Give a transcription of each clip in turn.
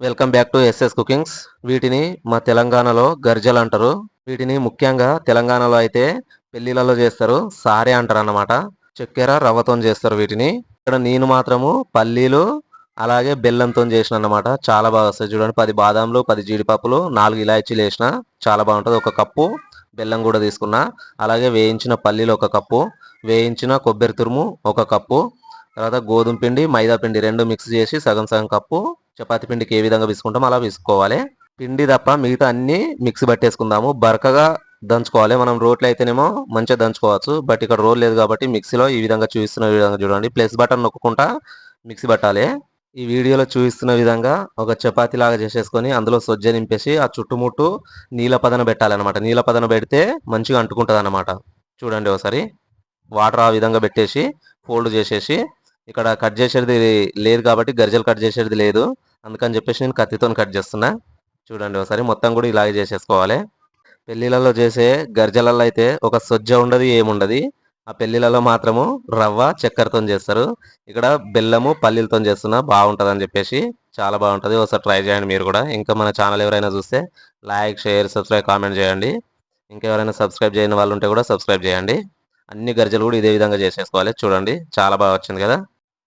Welcome back to SS cookings. వీటిని మా తెలంగాణలో గర్జలు అంటారు. వీటిని ముఖ్యంగా తెలంగాణలో అయితే పెళ్ళిలలో చేస్తారు. సారే అంటారు అన్నమాట చక్కెర రవ్వతో చేస్తారు వీటిని. ఇక్కడ నేను మాత్రము పల్లీలు అలాగే బెల్లంతో చేసిన అన్నమాట చాలా బాగా వస్తుంది చూడండి. పది బాదాంలు పది జీడిపప్పులు నాలుగు ఇలాచీలు వేసిన చాలా బాగుంటుంది. ఒక కప్పు బెల్లం కూడా తీసుకున్నా. అలాగే వేయించిన పల్లీలు ఒక కప్పు వేయించిన కొబ్బరి తురుము ఒక కప్పు తర్వాత గోధుమ పిండి మైదా పిండి రెండు మిక్స్ చేసి సగం సగం కప్పు చపాతి పిండికి ఏ విధంగా విసుకుంటామో అలా విసుకోవాలి. పిండి తప్ప మిగతా అన్ని మిక్సీ పట్టేసుకుందాము. బరకగా దంచుకోవాలి. మనం రోట్లో అయితేనేమో మంచిగా దంచుకోవచ్చు. బట్ ఇక్కడ రోల్ లేదు కాబట్టి మిక్సీలో ఈ విధంగా చూపిస్తున్న విధంగా చూడండి. ప్లస్ బటన్ నొక్కుంటా మిక్సీ పట్టాలి. ఈ వీడియోలో చూపిస్తున్న విధంగా ఒక చపాతి లాగా చేసేసుకొని అందులో సొజ్జ నింపేసి ఆ చుట్టుముట్టు నీళ్ళ పదన పెట్టాలన్నమాట. నీళ్ళ పదన పెడితే మంచిగా అంటుకుంటుంది అనమాట చూడండి ఒకసారి. వాటర్ ఆ విధంగా పెట్టేసి ఫోల్డ్ చేసేసి ఇక్కడ కట్ చేసేది లేదు కాబట్టి గరిజలు కట్ చేసేది లేదు. అందుకని చెప్పేసి నేను కత్తితో కట్ చేస్తున్నా. చూడండి ఒకసారి మొత్తం కూడా ఇలాగే చేసేసుకోవాలి. పెళ్ళిళ్ళలో చేసే గర్జలలో అయితే ఒక సొజ్జ ఉండదు ఏముండదు. ఆ పెళ్ళిళ్ళలో మాత్రము రవ్వ చక్కెరతో చేస్తారు. ఇక్కడ బెల్లము పల్లీలతో చేస్తున్నా బాగుంటుంది అని చెప్పేసి చాలా బాగుంటుంది. ఒకసారి ట్రై చేయండి మీరు కూడా. ఇంకా మన ఛానల్ ఎవరైనా చూస్తే లైక్ షేర్ సబ్స్క్రైబ్ కామెంట్ చేయండి. ఇంకెవరైనా సబ్స్క్రైబ్ చేయని వాళ్ళు ఉంటే కూడా సబ్స్క్రైబ్ చేయండి. అన్ని గర్జలు కూడా ఇదే విధంగా చేసేసుకోవాలి. చూడండి చాలా బాగా వచ్చింది కదా.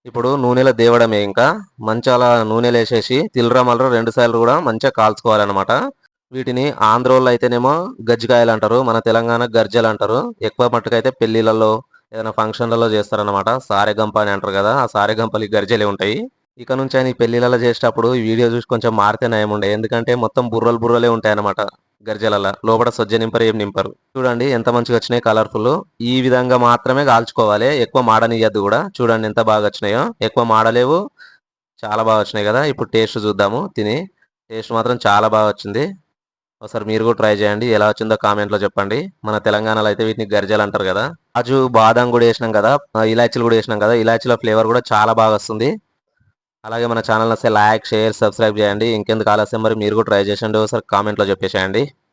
ఇప్పుడు నూనెలో దేవడమే ఇంకా. మంచాల నూనెలు వేసేసి తిల్లరా మల్లరా రెండు సార్లు కూడా మంచిగా కాల్చుకోవాలన్నమాట. వీటిని ఆంధ్రోళ్ళు అయితేనేమో గజ్జికాయలు అంటారు మన తెలంగాణ గర్జలు అంటారు ఎక్కువ మట్టుకైతే పెళ్ళిళ్ళలో ఏదైనా ఫంక్షన్లలో చేస్తారన్నమాట. సారెగంప అని అంటారు కదా ఆ సారెగంపలు గర్జలే ఉంటాయి. ఇక నుంచి ఆయన ఈ పెళ్ళిళ్ళలో చేసేటప్పుడు ఈ వీడియో చూసి కొంచెం మారితే నయం ఉండే. ఎందుకంటే మొత్తం బుర్రలు బుర్రలే ఉంటాయి అనమాట గర్జలల లోపల సజ్జ నింపరు ఏం నింపరు. చూడండి ఎంత మంచిగా వచ్చినాయి కలర్ఫుల్ ఈ విధంగా మాత్రమే కాల్చుకోవాలి. ఎక్కువ మాడనియద్దు కూడా. చూడండి ఎంత బాగా వచ్చినాయో. ఎక్కువ మాడలేవు. చాలా బాగా వచ్చినాయి కదా. ఇప్పుడు టేస్ట్ చూద్దాము తిని. టేస్ట్ మాత్రం చాలా బాగా వచ్చింది. ఒకసారి మీరు కూడా ట్రై చేయండి. ఎలా వచ్చిందో కామెంట్లో చెప్పండి. మన తెలంగాణలో అయితే వీటిని గర్జలు అంటారు కదా. కాజు బాదం కూడా వేసినాం కదా. ఇలాచీలు కూడా వేసినాం కదా. ఇలాచీల ఫ్లేవర్ కూడా చాలా బాగా వస్తుంది. అలాగే మన ఛానల్ వస్తే లైక్ షేర్ సబ్స్క్రైబ్ చేయండి. ఇంకెందుకు ఆలస్యం మరి మీరు కూడా ట్రై చేసండి ఒకసారి కామెంట్లో చెప్పేసేయండి.